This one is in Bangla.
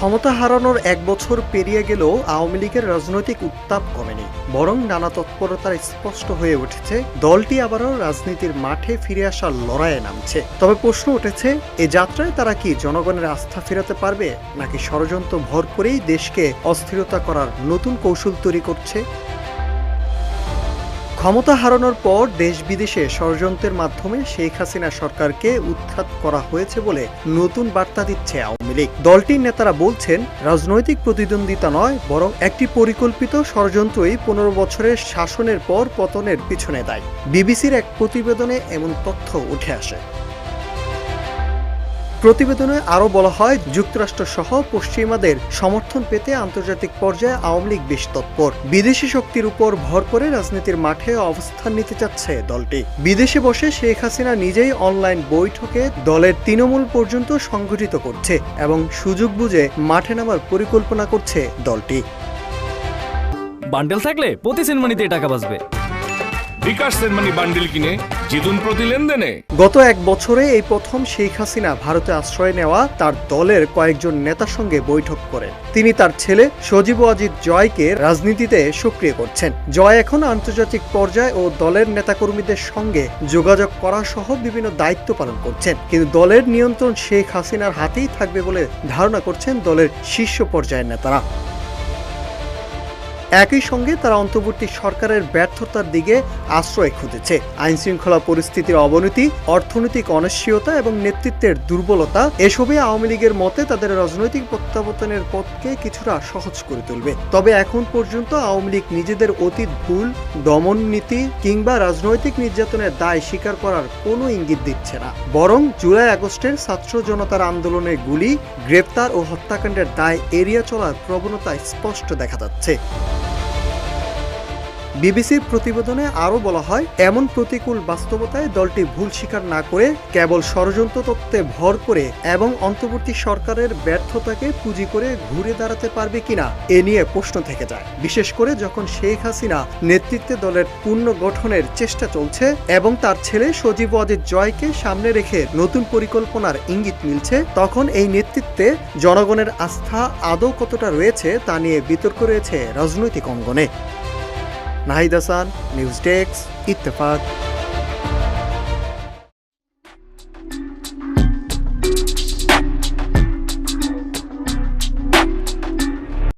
ক্ষমতা হারানোর এক বছর পেরিয়ে গেলেও আওয়ামী লীগের রাজনৈতিক উত্তাপ কমেনি, বরং নানা তৎপরতার স্পষ্ট হয়ে উঠেছে, দলটি আবারও রাজনীতির মাঠে ফিরে আসার লড়াইয়ে নামছে। তবে প্রশ্ন উঠেছে, এ যাত্রায় তারা কি জনগণের আস্থা ফেরাতে পারবে, নাকি ষড়যন্ত্র ভর করেই দেশকে অস্থিরতা করার নতুন কৌশল তৈরি করছে? ক্ষমতা হারানোর পর দেশ বিদেশে ষড়যন্ত্রের মাধ্যমে শেখ হাসিনা সরকারকে উৎখাত করা হয়েছে বলে নতুন বার্তা দিচ্ছে আওয়ামী লীগ। দলটির নেতারা বলছেন, রাজনৈতিক প্রতিদ্বন্দ্বিতা নয়, বরং একটি পরিকল্পিত ষড়যন্ত্রই পনেরো বছরের শাসনের পর পতনের পিছনে দায়। বিবিসির এক প্রতিবেদনে এমন তথ্য উঠে আসে। প্রতিবেদনে আরও বলা হয়, যুক্তরাষ্ট্র সহ পশ্চিমাদের সমর্থন পেতে আন্তর্জাতিক পর্যায়ে আওয়ামী লীগ বেশ তৎপর। বিদেশি শক্তির উপর ভর করে রাজনীতির মাঠে অবস্থান নিতে চাচ্ছে দলটি। বিদেশে বসে শেখ হাসিনা নিজেই অনলাইন বৈঠকে দলের তৃণমূল পর্যন্ত সংগঠিত করছে এবং সুযোগ বুঝে মাঠে নামার পরিকল্পনা করছে দলটি। বান্ডেল থাকলে প্রতি সেনমানিতে টাকা বাঁচবে। বান্ডিল কিনে জিতুন প্রতি লেনদেনে। গত এক বছরে এই প্রথম শেখ হাসিনা ভারতে আশ্রয় নেওয়া তার দলের কয়েকজন নেতার সঙ্গে বৈঠক করেন। তিনি তার ছেলে সজীব অজিত জয়কে রাজনীতিতে সক্রিয় করছেন। জয় এখন আন্তর্জাতিক পর্যায়ে ও দলের নেতাকর্মীদের সঙ্গে যোগাযোগ করা সহ বিভিন্ন দায়িত্ব পালন করছেন। কিন্তু দলের নিয়ন্ত্রণ শেখ হাসিনার হাতেই থাকবে বলে ধারণা করছেন দলের শীর্ষ পর্যায়ের নেতারা। একই সঙ্গে তারা অন্তর্বর্তী সরকারের ব্যর্থতার দিকে আশ্রয় খুঁজেছে। আইন শৃঙ্খলা পরিস্থিতির অবনতি, অর্থনৈতিক অনিশ্চয়তা এবং নেতৃত্বের দুর্বলতা এসবই আওয়ামী লীগের মতে তাদের রাজনৈতিক প্রত্যাবর্তনের পথকে কিছুটা সহজ করে তুলবে। তবে এখন পর্যন্ত আওয়ামী লীগ নিজেদের অতীত ভুল, দমন নীতি কিংবা রাজনৈতিক নির্যাতনের দায় স্বীকার করার কোনো ইঙ্গিত দিচ্ছে না। বরং জুলাই আগস্টের ছাত্র জনতার আন্দোলনে গুলি, গ্রেপ্তার ও হত্যাকাণ্ডের দায় এড়িয়ে চলার প্রবণতা স্পষ্ট দেখা যাচ্ছে। বিবিসির প্রতিবেদনে আরও বলা হয়, এমন প্রতিকূল বাস্তবতায় দলটি ভুল স্বীকার না করে কেবল ষড়যন্ত্র তত্ত্বে ভর করে এবং অন্তর্বর্তী সরকারের ব্যর্থতাকে পুঁজি করে ঘুরে দাঁড়াতে পারবে কিনা এ নিয়ে প্রশ্ন থেকে যায়। বিশেষ করে যখন শেখ হাসিনা নেতৃত্বে দলের পুনর্গঠনের চেষ্টা চলছে এবং তার ছেলে সজীব অজিত জয়কে সামনে রেখে নতুন পরিকল্পনার ইঙ্গিত মিলছে, তখন এই নেতৃত্বে জনগণের আস্থা আদৌ কতটা রয়েছে তা নিয়ে বিতর্ক রয়েছে রাজনৈতিক অঙ্গনে। Nahid Hasan news desk Ittefaq.